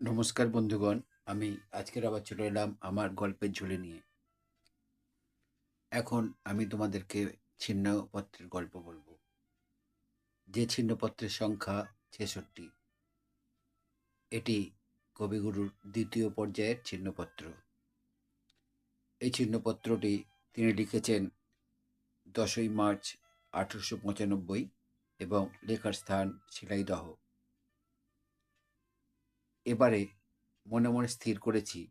নমস্কার বন্ধুগণ, আমি আজকের আবার চলে এলাম আমার গল্পের ঝুলি নিয়ে। এখন আমি তোমাদেরকে ছিন্নপত্রের গল্প বলব। যে ছিন্নপত্রের সংখ্যা ছেষট্টি, এটি কবিগুরুর দ্বিতীয় পর্যায়ের ছিন্নপত্র। এই ছিন্নপত্রটি তিনি লিখেছেন দশই মার্চ আঠেরোশো পঁচানব্বই এবং লেখার স্থান শিলাইদহ। এবারে মনে মনে স্থির করেছি।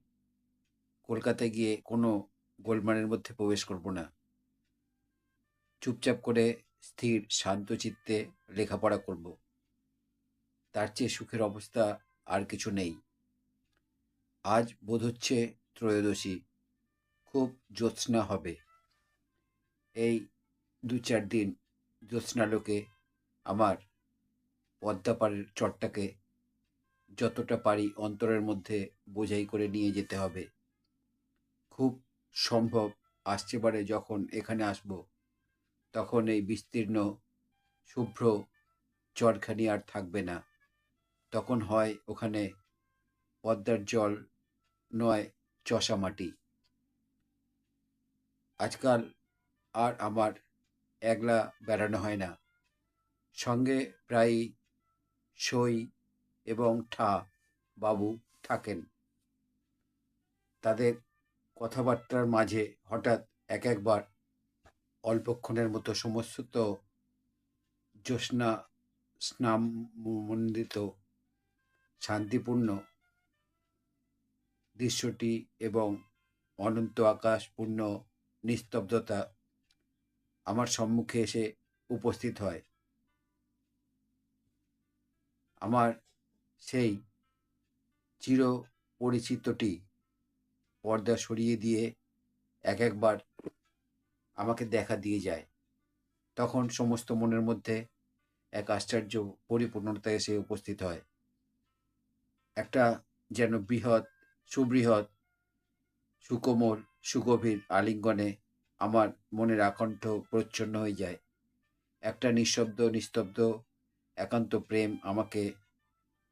কলকাতায় গিয়ে কোনো গোলমালের মধ্যে প্রবেশ করব না। চুপচাপ করে স্থির, শান্ত চিত্তে লেখাপড়া করব। তার চেয়ে সুখের অবস্থা আর কিছু নেই। আজ বোধ হচ্ছে ত্রয়োদশী। খুব জ্যোৎস্না হবে। এই দু চার দিন জ্যোৎস্নালোকে আমার পদ্মাপাড়ের চটটাকে যতটা পারি অন্তরের মধ্যে বোঝাই করে নিয়ে যেতে হবে। খুব সম্ভব আসছেবারে যখন এখানে আসব। তখন এই বিস্তীর্ণ, শুভ্র চরখানি আর থাকবে না। তখন হয় ওখানে পদ্মার জল নয়, চষা মাটি। আজকাল আর আমার একলা বেড়ানো হয় না। সঙ্গে প্রায় সই এবং ঠা বাবু থাকেন। তাদের কথাবার্তার মাঝে হঠাৎ এক একবার অল্পক্ষণের মতো সমস্ত জ্যোৎস্না স্নামন্দিত শান্তিপূর্ণ দৃশ্যটি এবং অনন্ত আকাশপূর্ণ নিস্তব্ধতা আমার সম্মুখে এসে উপস্থিত হয়। আমার সেই চির পরিচিতটি পর্দা সরিয়ে দিয়ে এক একবার আমাকে দেখা দিয়ে যায়। তখন সমস্ত মনের মধ্যে এক আশ্চর্য পরিপূর্ণতা এসে উপস্থিত হয়। একটা যেন বৃহৎ, সুবৃহৎ, সুকোমল, সুগভীর আলিঙ্গনে আমার মনের আকণ্ঠ প্রচ্ছন্ন হয়ে যায়। একটা নিঃশব্দ, নিস্তব্ধ, একান্ত প্রেম আমাকে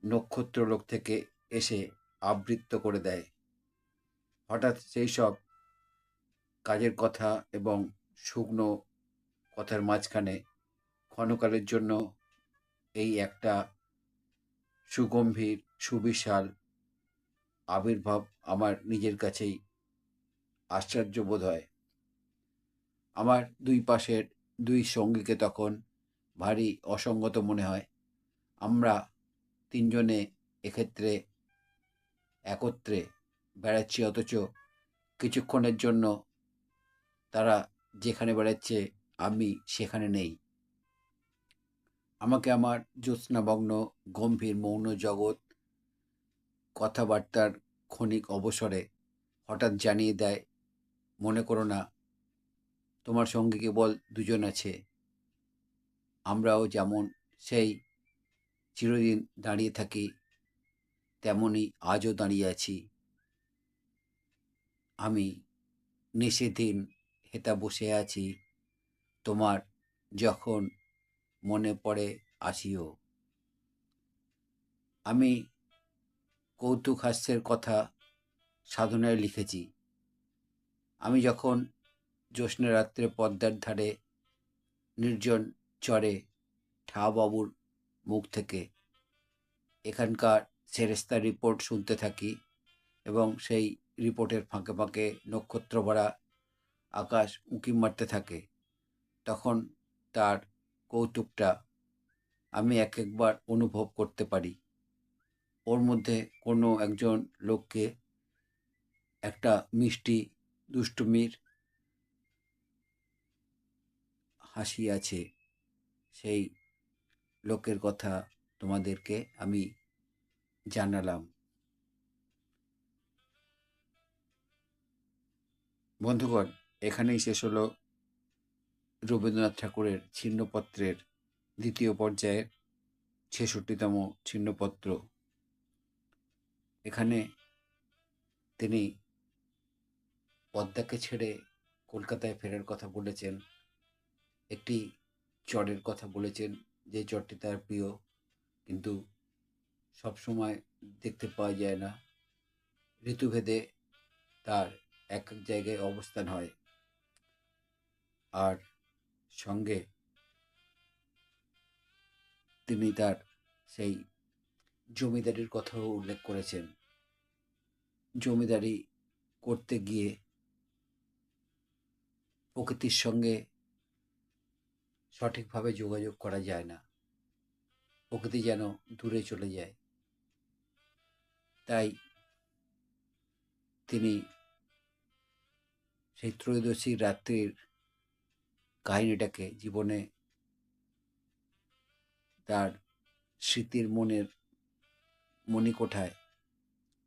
নক্ষত্রলোক থেকে এসে আবৃত্ত করে দেয়। হঠাৎ সেই সব কাজের কথা এবং শুকনো কথার মাঝখানে ক্ষণকালের জন্য এই একটা সুগম্ভীর, সুবিশাল আবির্ভাব আমার নিজের কাছেই আশ্চর্য বোধ হয়। আমার দুই পাশের দুই সঙ্গীকে তখন ভারী অসঙ্গত মনে হয়। আমরা তিনজনে এক্ষেত্রে একত্রে বেড়াচ্ছি অথচ কিছুক্ষণের জন্য তারা যেখানে বেড়াচ্ছে, আমি সেখানে নেই। আমাকে আমার জ্যোৎস্নামগ্ন, গম্ভীর মৌন জগৎ কথাবার্তার ক্ষণিক অবসরে হঠাৎ জানিয়ে দেয়, মনে করো না, তোমার সঙ্গে কেবল দুজন আছে। আমরাও যেমন সেই চিরদিন দাঁড়িয়ে থাকি তেমনই আজও দাঁড়িয়ে আছি। আমি নিষেধিন হেতা বসে আছি, তোমার যখন মনে পড়ে আসিও। আমি কৌতুক হাস্যের কথা সাধনায় লিখেছি। আমি যখন জ্যোৎস্না রাত্রে পদ্মার ধারে নির্জন চরে ঠাবাবুর মুখ থেকে। এখানকার সেরেস্তার রিপোর্ট শুনতে থাকি এবং সেই রিপোর্টের ফাঁকে ফাঁকে নক্ষত্র ভরা আকাশ উঁকি মারতে থাকে। তখন তার কৌতুকটা আমি এক একবার অনুভব করতে পারি। ওর মধ্যে কোনো একজন লোককে একটা মিষ্টি দুষ্টুমির হাসি আছে। সেই লোকের কথা তোমাদেরকে আমি জানালাম। বন্ধুগণ, এখানেই শেষ হলো রবীন্দ্রনাথ ঠাকুরের ছিন্নপত্রের দ্বিতীয় পর্যায়ের ছেষট্টিতম ছিন্নপত্র। এখানে তিনি পদ্মাকে ছেড়ে কলকাতায় ফেরার কথা বলেছেন, একটি চরের কথা বলেছেন যে চরটি তার প্রিয়, কিন্তু সবসময় দেখতে পাওয়া যায় না। ঋতুভেদে তার এক এক জায়গায় অবস্থান হয়। আর সঙ্গে তিনি তার সেই জমিদারির কথাও উল্লেখ করেছেন। জমিদারি করতে গিয়ে প্রকৃতির সঙ্গে সঠিকভাবে যোগাযোগ করা যায় না। প্রকৃতি যেন দূরে চলে যায়। তাই তিনি সেই ত্রয়োদশী রাত্রির কাহিনীটাকে জীবনে তার স্মৃতির মনের মণিকোঠায়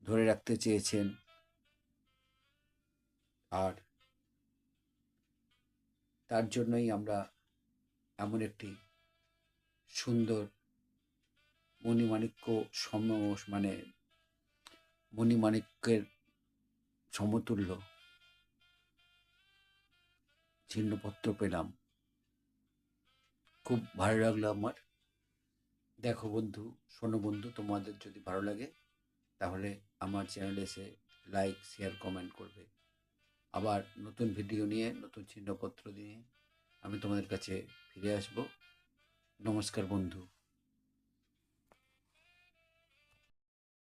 ধরে রাখতে চেয়েছেন আর তার জন্যই আমরা একটি সুন্দর মণিমাণিক্য সম মানে মণিমাণিক্যের সমতুল্য চিহ্নপত্র পেলাম। খুব ভালো লাগল আমার। দেখো বন্ধু, শোনো বন্ধু, তোমাদের যদি ভালো লাগে, তাহলে আমার চ্যানেলে এসে লাইক, শেয়ার, কমেন্ট করবে। আবার নতুন ভিডিও নিয়ে, নতুন চিহ্নপত্র দিয়ে আমি তোমাদের কাছে ফিরে আসব। নমস্কার বন্ধু।